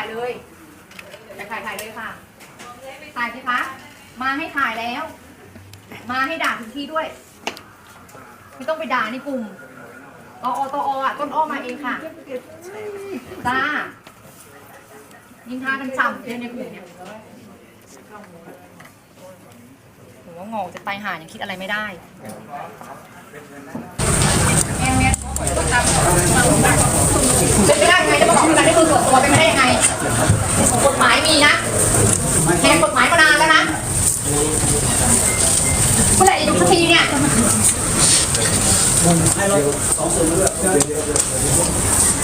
ายเลยจะถ่ายถ่ายเลยค่ะ ถ่ายสิคะ มาให้ถ่ายแล้ว มาให้ด่าถึงที่ด้วย ไม่ต้องไปด่าในกลุ่มออตออะต้นอ้อมาเองค่ะจ้ายิงท่ากันฉ่ำเลยในกลุ่มเนี่ยหัวงอจะไปหายังคิดอะไรไม่ได้ กฎหมายมีนะแหกกฎหมายมานานแล้วนะเมื่อไหร่จะหยุดสักทีเนี่ย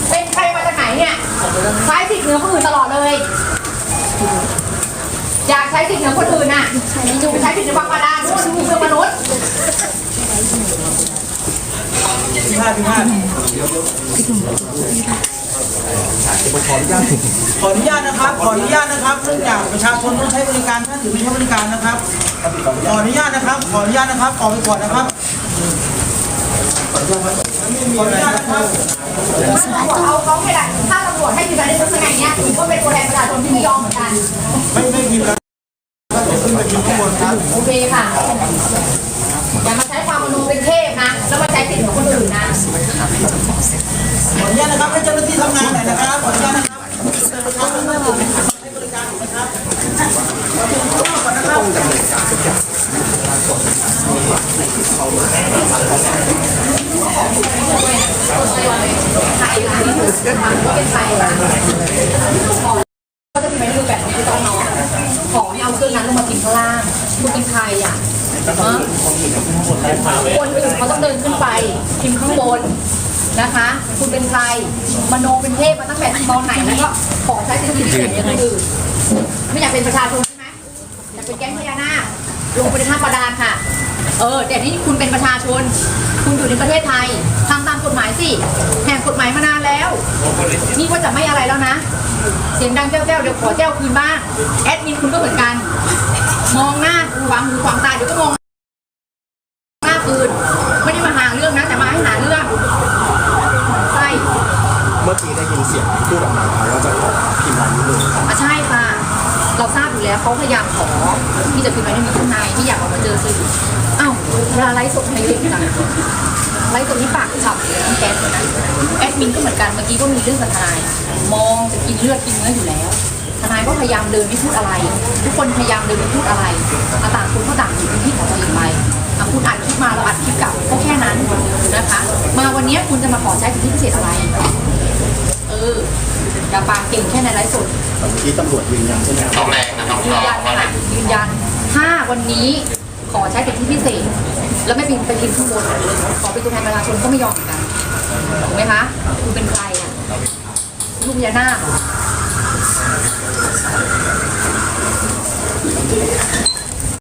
เป็นใครมาจากไหนเนี่ยใช้สิทธิ์เหนือคนอื่นตลอดเลย อยากใช้สิทธิ์เหนือคนอื่นน่ะอยู่ใช้สิทธิ์ในบางประดานู่นเพื่อมนุษย์พี่พาดพี่พาด ขออนุญาตนะครับ ขออนุญาตนะครับเนื่องจากประชาชนต้องใช้บริการท่านถือไม่ใช้บริการนะครับ ขออนุญาตนะครับ ขออนุญาตนะครับออกไปก่อนนะครับ ขออนุญาตนะครับเอาเขาให้ได้ถ้าตำรวจให้ยืนยันในลักษณะเนี้ยถือว่าเป็นตัวแทนประชาชนที่ไม่ยอมเหมือนกัน ไม่ไม่พิมพ์แล้วเดี๋ยวขึ้นไปพิมพ์ข้างบนครับโอเคค่ะอย่ามาใช้ความมโนเป็นเทพนะ แล้วมาใช้สิทธิ์ของคนอื่นนะ ขออนุญาตนะครับให้เจ้าหน้าที่ทำงานหน่อยนะครับขออนุญาตนะครับประชาชนต้องให้บริการนะครับใครล่ะว่าเป็นใครล่ะก็จะมีไม้รูปแบบนี้คือต้องเนาะขอให้เอาเครื่องนั้นลงมากินข้างล่างคุณเป็นใครอะคนอื่นเขาต้องเดินขึ้นไปพิมพ์ข้างบน นะคะ คุณเป็นใครมโนเป็นเทพมาตั้งแต่ตอนไหนแล้วก็ขอใช้สิทธิพิเศษอย่างอื่นไม่อยากเป็นประชาชนใช่ไหมอยากเป็นแก๊งพญานาคลงไปในท่าประดานค่ะ เออ แต่นี่คุณเป็นประชาชน คุณอยู่ในประเทศไทยทำตามกฎหมายสิแหกกฎหมายมานานแล้ว นี่ว่าจะไม่อะไรแล้วนะ เสียงดังแจ้วๆเดี๋ยวขอแจ้วคืนบ้าง แอดมินคุณก็เหมือนกัน มองหน้าขวางหูขวางตาเดี๋ยวก็มองหน้าคืน ไม่ได้มาหาเรื่องนะ แต่มาให้หาเรื่อง ใช่ เมื่อกี้ได้ยินเสียง พูดออกมาว่าจะขอพิมพ์ลายนิ้วมืออะใช่ค่ะ เราทราบอยู่แล้วเขาพยายามขอที่จะพิมพ์ไว้ในมีข้างในที่อยากออกมาเจอสื่ออ้าวเวลาไลฟ์สดในเรื่องต่างไลฟ์สดนี่ปากฉ่ำเลยน้ำแก๊สเลยนะแอดมินก็เหมือนกันเมื่อกี้ก็มีเรื่องกับทนาย มองจะกินเลือดกินเนื้ออยู่แล้วทนายก็พยายามเดินไม่พูดอะไร ทุกคนพยายามเดินไม่พูดอะไรอะต่างคนก็ต่างอยู่ในที่ของตัวเองไปอะคุณอัดคลิปมาเราอัดคลิปกลับก็แค่นั้นนะคะ มาวันนี้คุณจะมาขอใช้สิทธิพิเศษอะไร เอออย่าปากเก่งแค่ในไลฟ์สดเมื่อกี้ตำรวจยืนยันใช่ไหมครับยืนยันค่ะยืนยันถ้าวันนี้ขอใช้สิทธิพิเศษ แล้วไม่เป็นไปพิมพ์ข้างบนขอเป็นตัวแทนประชาชนก็ไม่ยอมเหมือนกันถูกไหมคะคุณเป็นใครอะลูกพญานาคเหรอ